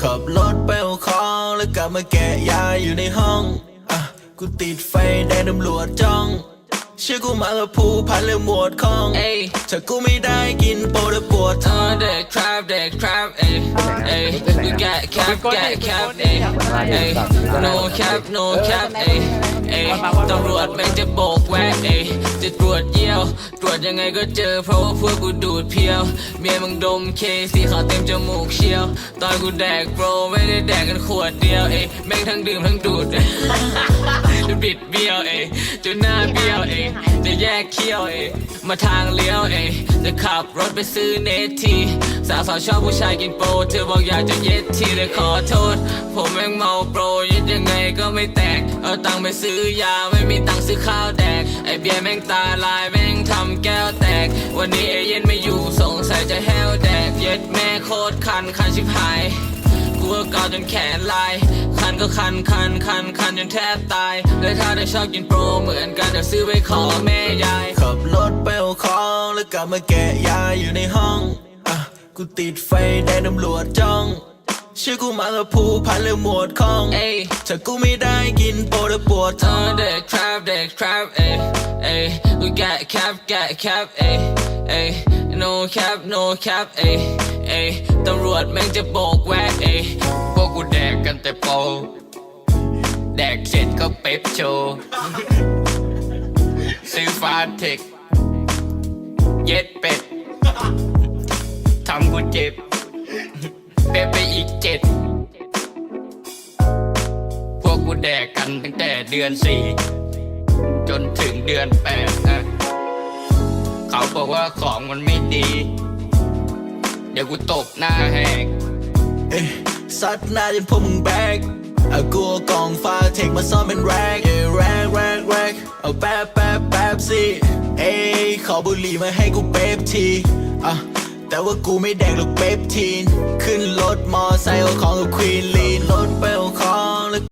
ขับรถไปเอาของแล้วกลับมาแกะยาอยู่ในห้องอะกูติดไฟแดงตำรวจจ้องเชื่อกูมากับผู้พันเรื่องหมวดของเอ้ยถ้ากูไม่ได้กินโปรดปวดเออเด็กครับเด็กครับเอ้ยเอ้ยกูแกะแคปแกะแคปเอ้ยเอ้ย no cap no cap เอ้ยเอ้ยตำรวจแม่งจะโบกแวกเอ้ยจะตรวจเยี่ ยังไงก็เจอเพราะว่าพวกกูดูดเพียว เมียมึงดมเคสีขาวเต็มจมูกเชียว ตอนกูแดกโปรไม่ได้แดกกันขวดเดียวเอ้แม่งทั้งดื่มทั้งดูดจะบิดเบี้ยวเอยจนหน้าเบี้ยวเอยจะแยกเขี้ยวเอยมาทางเลี้ยวเอยจะขับรถไปซื้อเนทีสาวสาวชอบผู้ชายกินโปรเธอบอกอยากจะเย็ดทีเลยขอโทษ ผมแม่งเมาโปรยึดยังไงก็ไม่แตก เอาตังค์ไปซื้อยาไม่มีตังค์ซื้อข้าวแดกไอเบียร์แม่งตาลายแม่ วันนี้เอเย็นไม่อยู่สงสัยจะแห้วแดกเย็ดแม่โคตรคันคันชิบหายกูก็เกาจนแขนลาย คันก็คันคันคันคันจนแทบตายและถ้าได้ชอบกินโปรเหมือนกันเดี๋ยวซื้อไปขอแม่ยาย ขับรถไปเอาของแล้วกลับมาแกะยาอยู่ในห้องอะกูติดไฟแดงตำรวจจ้องเชื่อกูมากับผู้พันเรื่องหมวดของเอ้ยถ้ากูไม่ได้กินโปรดปวดเออเด็กครับเด็กครับเอ้ยเอ้ยกูแกะแคปแกะแคปเอ้ย เอ้ย no cap no cap เอ้ยเอ้ยตำรวจแม่งจะโบกแวกเอ้ยพวกกูแดกกันแต่โปรแดกเสร็จก็เป๊ปโชว์ซื้อฟาเทค เย็ดเป็ด ทำกูเจ็บ เป๊ปไปอีกเจ็ด พวกกูแดกกันตั้งแต่เดือนสี่ จนถึงเดือนแปดนะ เขาบอกว่าของมันไม่ดี เดี๋ยวกูตบหน้าแหกเอ้ยซัดหน้าจนพวกมึงแบกเอากูเอากองฟ้าเทคมาซ่อมเป็นแรกเอ้ยแรกแรกแรกเอาแป๊บแป๊บแป๊บสิเอ้ยขอบุหรี่มาให้กูเป๊ปทีอะแต่ว่ากูไม่แดกหรอกเป๊ปทีน ขึ้นรถมอไซค์เอาของกับควีนลีนรถไป